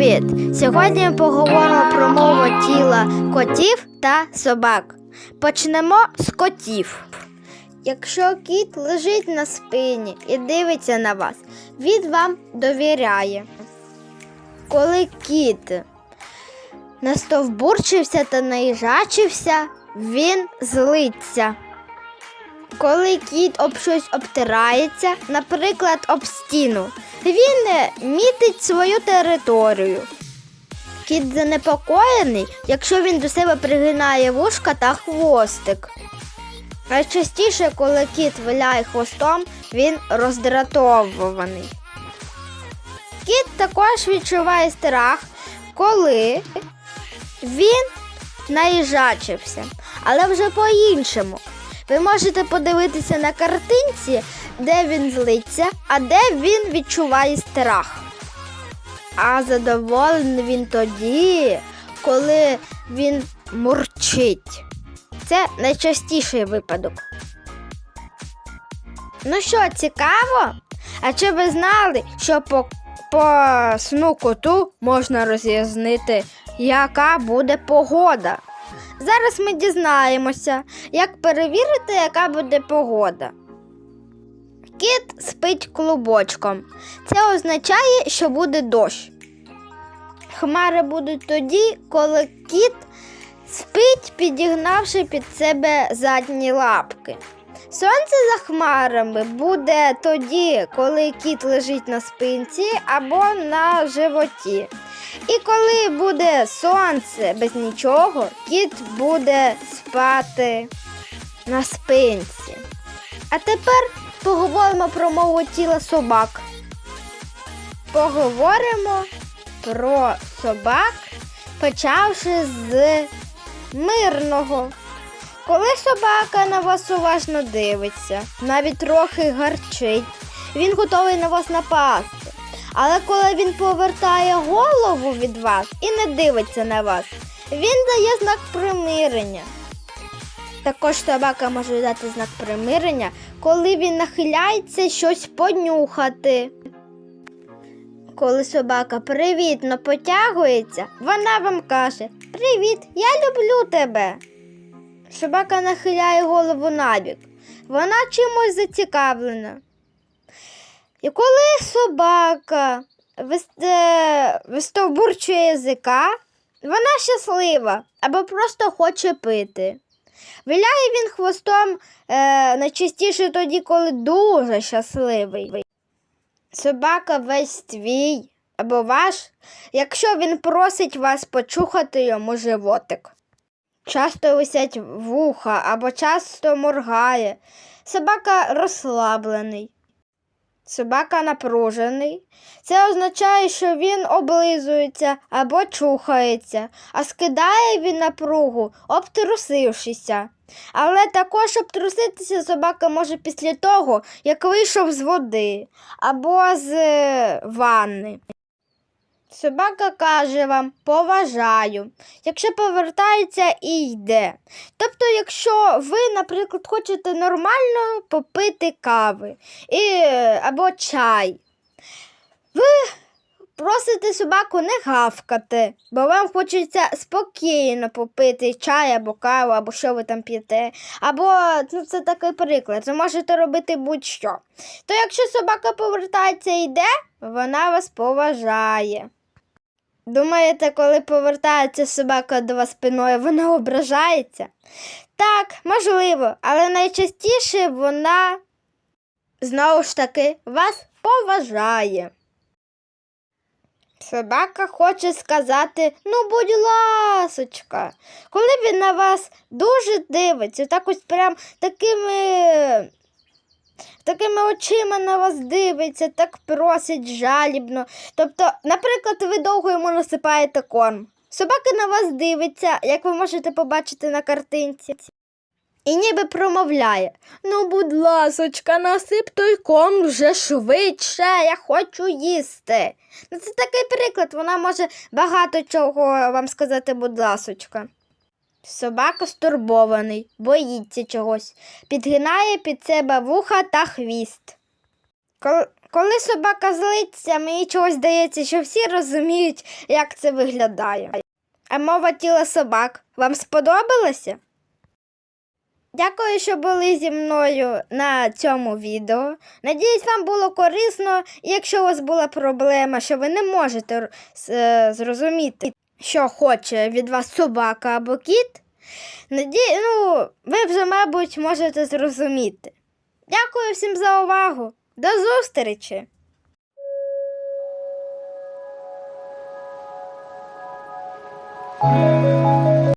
Привіт! Сьогодні ми поговоримо про мову тіла котів та собак. Почнемо з котів. Якщо кіт лежить на спині і дивиться на вас, він вам довіряє. Коли кіт настовбурчився та наїжачився, він злиться. Коли кіт об щось обтирається, наприклад, об стіну, він е, мітить свою територію. Кіт занепокоєний, якщо він до себе пригинає вушка та хвостик. Найчастіше, коли кіт виляє хвостом, він роздратований. Кіт також відчуває страх, коли він наїжачився, але вже по-іншому. Ви можете подивитися на картинці, де він злиться, а де він відчуває страх. А задоволений він тоді, коли він мурчить. Це найчастіший випадок. Ну що, цікаво? А чи ви знали, що по, по сну коту можна роз'яснити, яка буде погода? Зараз ми дізнаємося, як перевірити, яка буде погода. Кіт спить клубочком. Це означає, що буде дощ. Хмари будуть тоді, коли кіт спить, підігнавши під себе задні лапки. Сонце за хмарами буде тоді, коли кіт лежить на спинці або на животі. І коли буде сонце без нічого, кіт буде спати на спинці. А тепер поговоримо про мову тіла собак. Поговоримо про собак, почавши з мирного. Коли собака на вас уважно дивиться, навіть трохи гарчить, він готовий на вас напасти. Але коли він повертає голову від вас і не дивиться на вас, він дає знак примирення. Також собака може дати знак примирення, коли він нахиляється щось понюхати. Коли собака привітно потягується, вона вам каже: Привіт, я люблю тебе. Собака нахиляє голову набік. Вона чимось зацікавлена. І коли собака е, вистовбурчує язика, вона щаслива або просто хоче пити. Виляє він хвостом е, найчастіше тоді, коли дуже щасливий. Собака весь твій або ваш, якщо він просить вас почухати йому животик. Часто висять вуха або часто моргає. Собака розслаблений. Собака напружений. Це означає, що він облизується або чухається, а скидає він напругу, обтрусившися. Але також обтруситися собака може після того, як вийшов з води або з е, ванни. Собака каже вам поважаю, якщо повертається і йде. Тобто, якщо ви, наприклад, хочете нормально попити кави і, або чай, ви просите собаку не гавкати, бо вам хочеться спокійно попити чай або каву, або що ви там п'єте. Або ну, це такий приклад, ви можете робити будь-що. То якщо собака повертається і йде, вона вас поважає. Думаєте, коли повертається собака до вас спиною, вона ображається? Так, можливо, але найчастіше вона знову ж таки вас поважає. Собака хоче сказати, ну, будь ласочка, коли він на вас дуже дивиться, так ось прям такими такими очима на вас дивиться, так просить жалібно. Тобто, наприклад, ви довго йому насипаєте корм. Собака на вас дивиться, як ви можете побачити на картинці. І ніби промовляє: Ну, будь ласочка, насип той корм вже швидше, я хочу їсти. Ну, це такий приклад, вона може багато чого вам сказати, будь ласочка. Собака стурбований, боїться чогось, підгинає під себе вуха та хвіст. Коли, собака злиться, мені чогось здається, що всі розуміють, як це виглядає. А мова тіла собак вам сподобалася? Дякую, що були зі мною на цьому відео. Надіюсь, вам було корисно, і якщо у вас була проблема, що ви не можете е, зрозуміти, що хоче від вас собака або кіт, ну, ви вже, мабуть, можете зрозуміти. Дякую всім за увагу. До зустрічі! Thank